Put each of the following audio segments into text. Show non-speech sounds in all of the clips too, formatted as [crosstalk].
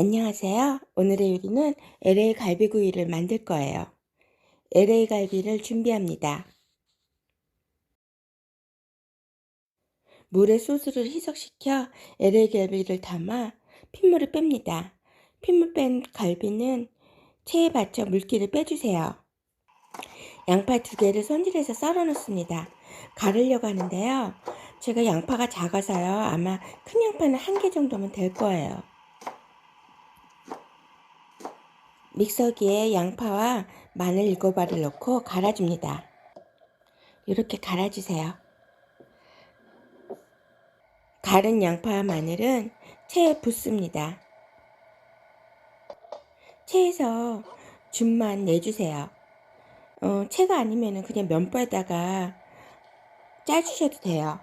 안녕하세요. 오늘의 요리는 LA 갈비구이를 만들 거예요. LA 갈비를 준비합니다. 물에 소스를 희석시켜 LA 갈비를 담아 핏물을 뺍니다. 핏물 뺀 갈비는 체에 받쳐 물기를 빼주세요. 양파 두 개를 손질해서 썰어 놓습니다. 가르려고 하는데요. 제가 양파가 작아서요. 아마 큰 양파는 한 개 정도면 될 거예요. 믹서기에 양파와 마늘 일곱 알을 넣고 갈아줍니다. 이렇게 갈아주세요. 갈은 양파와 마늘은 체에 붓습니다. 체에서 줌만 내주세요. 어, 체가 아니면 그냥 면보에다가 짜주셔도 돼요.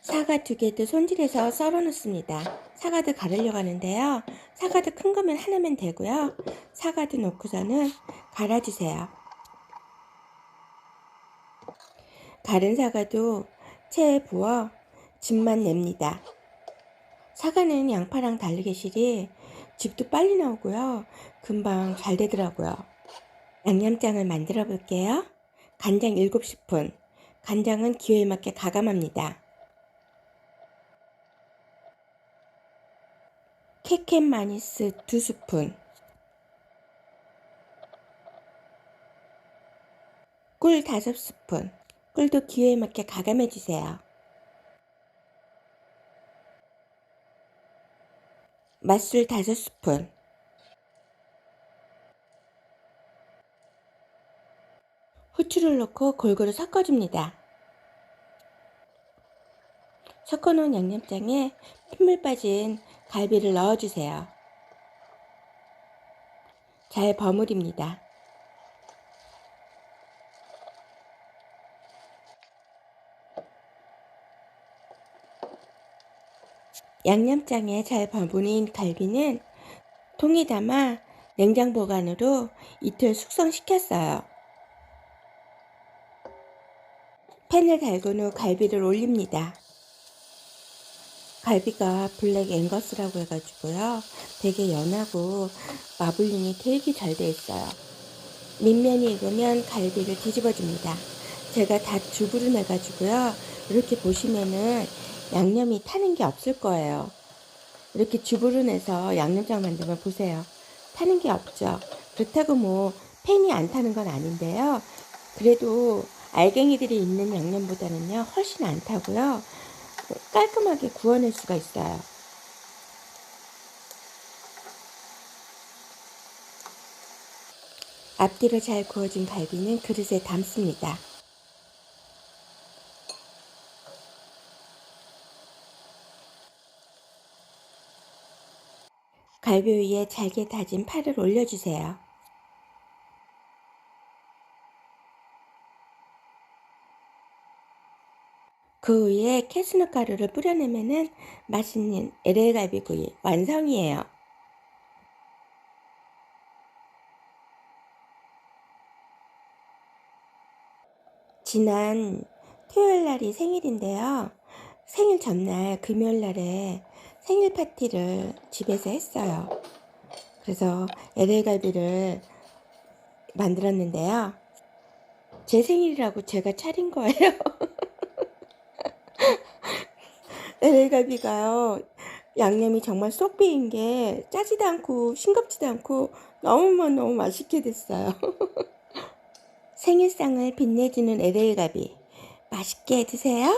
사과 두 개도 손질해서 썰어 놓습니다. 사과도 가르려고 하는데요. 사과도 큰 거면 하나면 되고요. 사과도 넣고서는 갈아주세요. 갈은 사과도 체에 부어 즙만 냅니다. 사과는 양파랑 다르게 실이 즙도 빨리 나오고요. 금방 잘 되더라고요. 양념장을 만들어 볼게요. 간장 7스푼. 간장은 기호에 맞게 가감합니다. 캐캔 마니스 2스푼. 꿀 5스푼. 꿀도 기호에 맞게 가감해 주세요. 맛술 5스푼. 후추를 넣고 골고루 섞어줍니다. 섞어놓은 양념장에 핏물 빠진 갈비를 넣어주세요. 잘 버무립니다. 양념장에 잘 버무린 갈비는 통에 담아 냉장 보관으로 이틀 숙성시켰어요. 팬을 달군 후 갈비를 올립니다. 갈비가 블랙 앵거스라고 해가지고요. 되게 연하고 마블링이 되게 잘 돼 있어요. 밑면이 익으면 갈비를 뒤집어줍니다. 제가 다 주부를 내가지고요. 이렇게 보시면은 양념이 타는 게 없을 거예요. 이렇게 주부를 내서 양념장 만들면 보세요. 타는 게 없죠. 그렇다고 뭐 팬이 안 타는 건 아닌데요. 그래도 알갱이들이 있는 양념보다는요 훨씬 안 타고요. 깔끔하게 구워낼 수가 있어요. 앞뒤로 잘 구워진 갈비는 그릇에 담습니다. 갈비 위에 잘게 다진 파를 올려주세요. 그 위에 캐스넛 가루를 뿌려내면은 맛있는 LA 갈비구이 완성이에요. 지난 토요일 날이 생일인데요. 생일 전날 금요일 날에 생일 파티를 집에서 했어요. 그래서 LA 갈비를 만들었는데요. 제 생일이라고 제가 차린 거예요. [laughs] LA갈비가요. 양념이 정말 쏙 배인 게 짜지도 않고 싱겁지도 않고 너무만 너무 맛있게 됐어요. [laughs] 생일상을 빛내주는 LA갈비. 맛있게 드세요.